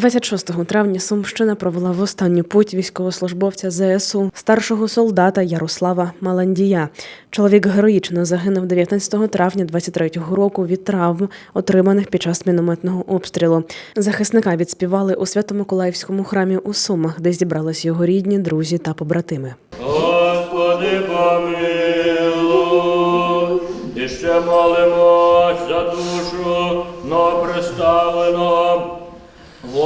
26 травня Сумщина провела в останню путь військовослужбовця ЗСУ, старшого солдата Ярослава Маландія. Чоловік героїчно загинув 19 травня 23-го року від травм, отриманих під час мінометного обстрілу. Захисника відспівали у Свято-Миколаївському храмі у Сумах, де зібрались його рідні, друзі та побратими. Господи, помилуй, і ще молимось за душу новоприставленого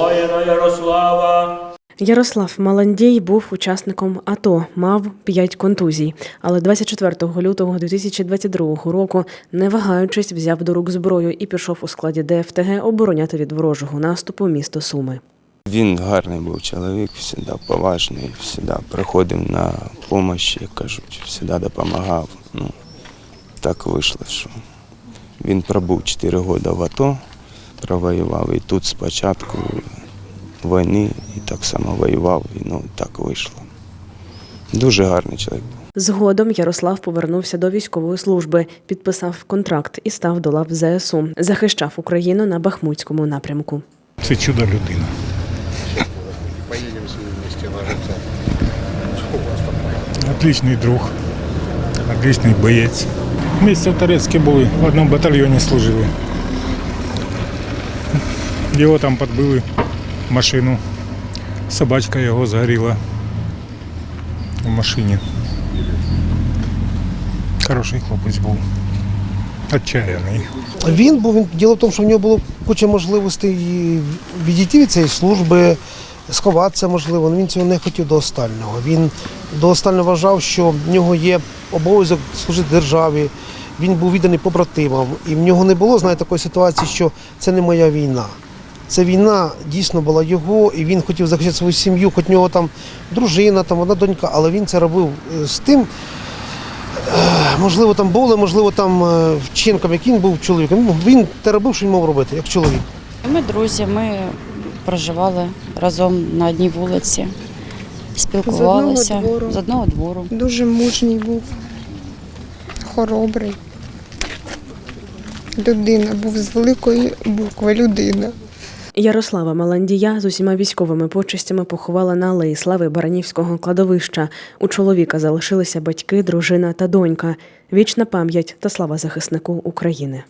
воїна Ярослава. Ярослав Маландій був учасником АТО, мав 5 контузій, але 24 лютого 2022 року, не вагаючись, взяв до рук зброю і пішов у складі ДФТГ обороняти від ворожого наступу місто Суми. Він гарний був чоловік, завжди поважний, завжди приходив на допомогу, як кажуть, завжди допомагав. Ну, так вийшло, що він пробув 4 роки в АТО, провоював і тут спочатку війни і так само воював, і ну так вийшло. Дуже гарний чоловік був. Згодом Ярослав повернувся до військової служби, підписав контракт і став до лав ЗСУ. Захищав Україну на Бахмутському напрямку. Це чудо людина. Отличний друг, отличний боєць. Місце Торецьке були, в одному батальйоні служили. Його там підбили машину. Собачка його згоріла в машині. Хороший хлопець був. Отчаяний. Він був він діло в тому, що в нього було куча можливостей відійти від цієї служби, сховатися можливо. але Він цього не хотів до останнього. Він до останнього вважав, що в нього є обов'язок служити державі. Він був відданий побратимам, і в нього не було знаєте, такої ситуації, що це не моя війна. Ця війна дійсно була його, і він хотів захищати свою сім'ю, хоч в нього там дружина, там одна донька, але він це робив е, з тим, можливо, там були, можливо, там е, вчинком, яким був чоловіком. Він те робив, що він мав робити, як чоловік. Ми друзі, ми проживали разом на одній вулиці, спілкувалися З одного двору. з одного двору. Дуже мужній був, хоробрий. Людина був з великої букви людина. Ярослава Маландія з усіма військовими почестями поховала на алеї слави Баранівського кладовища. У чоловіка залишилися батьки, дружина та донька. Вічна пам'ять та слава захиснику України.